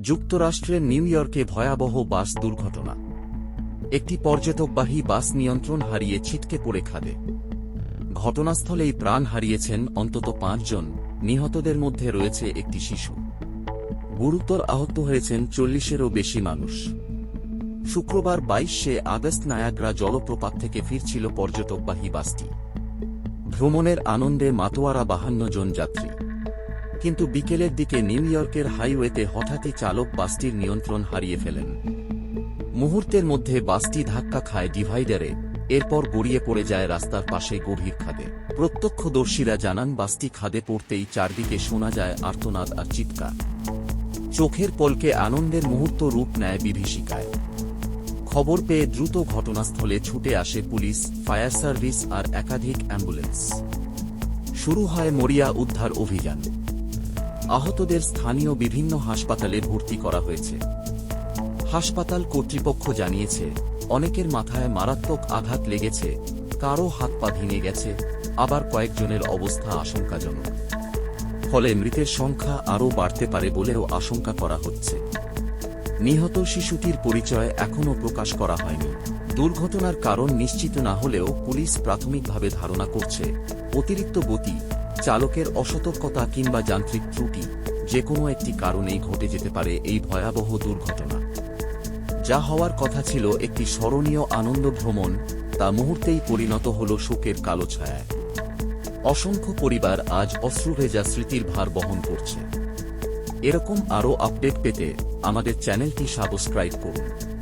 যুক্তরাষ্ট্রের নিউ ইয়র্কে ভয়াবহ বাস দুর্ঘটনা। একটি পর্যটকবাহী বাস নিয়ন্ত্রণ হারিয়ে ছিটকে পড়ে খাদে। ঘটনাস্থলেই প্রাণ হারিয়েছেন অন্তত পাঁচজন, নিহতদের মধ্যে রয়েছে একটি শিশু। গুরুতর আহত হয়েছেন চল্লিশেরও বেশি মানুষ। শুক্রবার বাইশে আগস্ট নায়াগ্রা জলপ্রপাত থেকে ফিরছিল পর্যটকবাহী বাসটি। ভ্রমণের আনন্দে মাতোয়ারা বাহান্ন জন যাত্রী। কিন্তু বিকেলের দিকে নিউ ইয়র্কের হাইওয়েতে হঠাৎই চালক বাসটির নিয়ন্ত্রণ হারিয়ে ফেলেন। মুহূর্তের মধ্যে বাসটি ধাক্কা খায় ডিভাইডারে, এরপর গড়িয়ে পড়ে যায় রাস্তার পাশে গভীর খাদে। প্রত্যক্ষদর্শীরা জানান, বাসটি খাদে পড়তেই চারদিকে শোনা যায় আর্তনাদ আর চিৎকার। চোখের পলকে আনন্দের মুহূর্ত রূপ নেয় বিভীষিকায়। খবর পেয়ে দ্রুত ঘটনাস্থলে ছুটে আসে পুলিশ, ফায়ার সার্ভিস আর একাধিক অ্যাম্বুলেন্স। শুরু হয় মরিয়া উদ্ধার অভিযান। আহতদের স্থানীয় বিভিন্ন হাসপাতালে ভর্তি করা হয়েছে। হাসপাতাল কর্তৃপক্ষ জানিয়েছে, অনেকের মাথায় মারাত্মক আঘাত লেগেছে, কারও হাত পা ভেঙে গেছে, আবার কয়েকজনের অবস্থা আশঙ্কাজনক। ফলে মৃতের সংখ্যা আরও বাড়তে পারে বলেও আশঙ্কা করা হচ্ছে। নিহত শিশুটির পরিচয় এখনও প্রকাশ করা হয়নি। দুর্ঘটনার কারণ নিশ্চিত না হলেও পুলিশ প্রাথমিকভাবে ধারণা করছে, অতিরিক্ত গতি চালকের অসতর্কতা কিংবা যান্ত্রিক ত্রুটি যে কোনো একটি কারণেই ঘটে যেতে পারে এই ভয়াবহ দুর্ঘটনা। যা হওয়ার কথা ছিল একটি স্মরণীয় আনন্দ ভ্রমণ, তা মুহূর্তেই পরিণত হল শোকের কালো ছায়ায়। অসংখ্য পরিবার আজ অশ্রুভেজা স্মৃতির ভার বহন করছে। এরকম আরও আপডেট পেতে আমাদের চ্যানেলটি সাবস্ক্রাইব করুন।